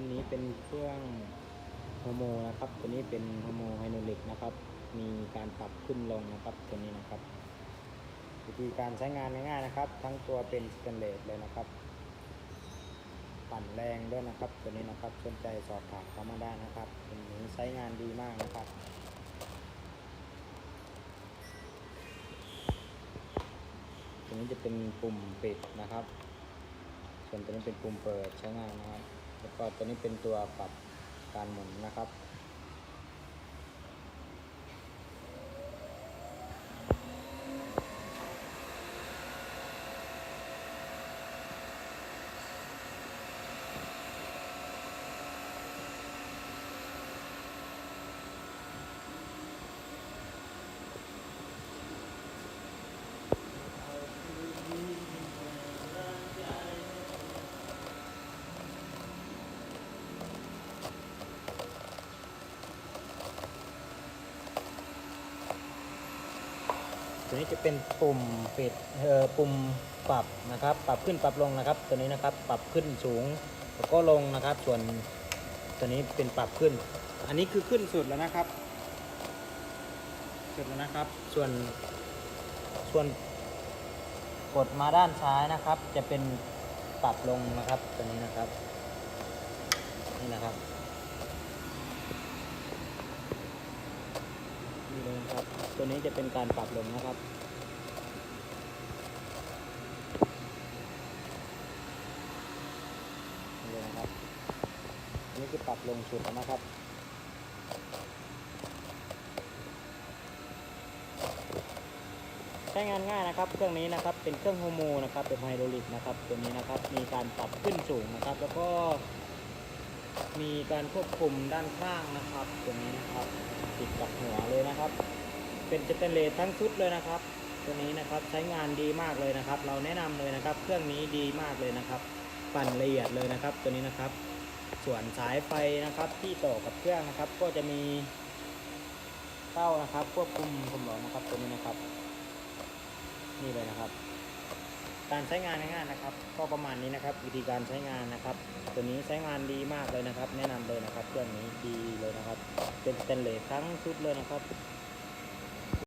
รุ่นนี้เป็นเครื่องโฮโมนะครับ ตัวนี้เป็นโฮโมไฮโดรลิกนะครับ มีการปรับขึ้นลงนะครับ ตัวนี้นะครับ วิธีการใช้งานง่ายๆนะครับ ทั้งตัวเป็นสแตนเลสเลยนะครับ ปั่นแรงด้วยนะครับ ตัวนี้นะครับสนใจสอบถามเข้ามาได้นะครับตัวนี้ใช้งานดีมากนะครับตัวนี้จะเป็นปุ่มปิดนะครับ ส่วนตัวนี้เป็นปุ่มเปิดใช้งานนะครับ แล้วก็ตัวนี้เป็นตัวปรับการหมุนนะครับ ตัวนี้จะเป็นปุ่มปิดเอ่อปุ่มปรับนะครับ ปรับขึ้นปรับลงนะครับ ตัวนี้นะครับปรับขึ้นสูงแล้วก็ลงนะครับ ส่วนตัวนี้เป็นปรับขึ้น อันนี้คือขึ้นสุดแล้วนะครับ สุดแล้วนะครับ ส่วนส่วนกดมาด้านซ้ายนะครับ จะเป็นปรับลงนะครับตัวนี้นะครับ นี่นะครับ นี่เลยนะครับ ตัวนี้จะเป็นการปรับลงนะครับ นี่เลยนะครับนนี้คือปรับลงสุดนะครับใช้งานง่ายนะครับ เครื่องนี้นะครับ เป็นเครื่องโฮโมนะครับ เป็นไฮดรอลิกนะครับ ตัวนี้นะครับ มีการปรับขึ้นสูงนะครับ แล้วก็ มีการควบคุมด้านข้างนะครับ ตัวนี้นะครับ ติดกับหัวเลยนะครับ เป็นสเตนเลสทั้งชุดเลยนะครับ ตัวนี้นะครับใช้งานดีมากเลยนะครับ เราแนะนำเลยนะครับ เครื่องนี้ดีมากเลยนะครับ ปั่นละเอียดเลยนะครับ ตัวนี้นะครับ ส่วนสายไฟนะครับที่ต่อกับเครื่องนะครับ ก็จะมีเต้านะครับ ควบคุมความร้อนนะครับ ตัวนี้นะครับ นี่เลยนะครับ การใช้งานง่ายๆนะครับ ก็ประมาณนี้นะครับ วิธีการใช้งานนะครับ ตัวนี้ใช้งานดีมากเลยนะครับ แนะนำเลยนะครับ เครื่องนี้ดีเลยนะครับ เป็นสเตนเลสทั้งชุดเลยนะครับ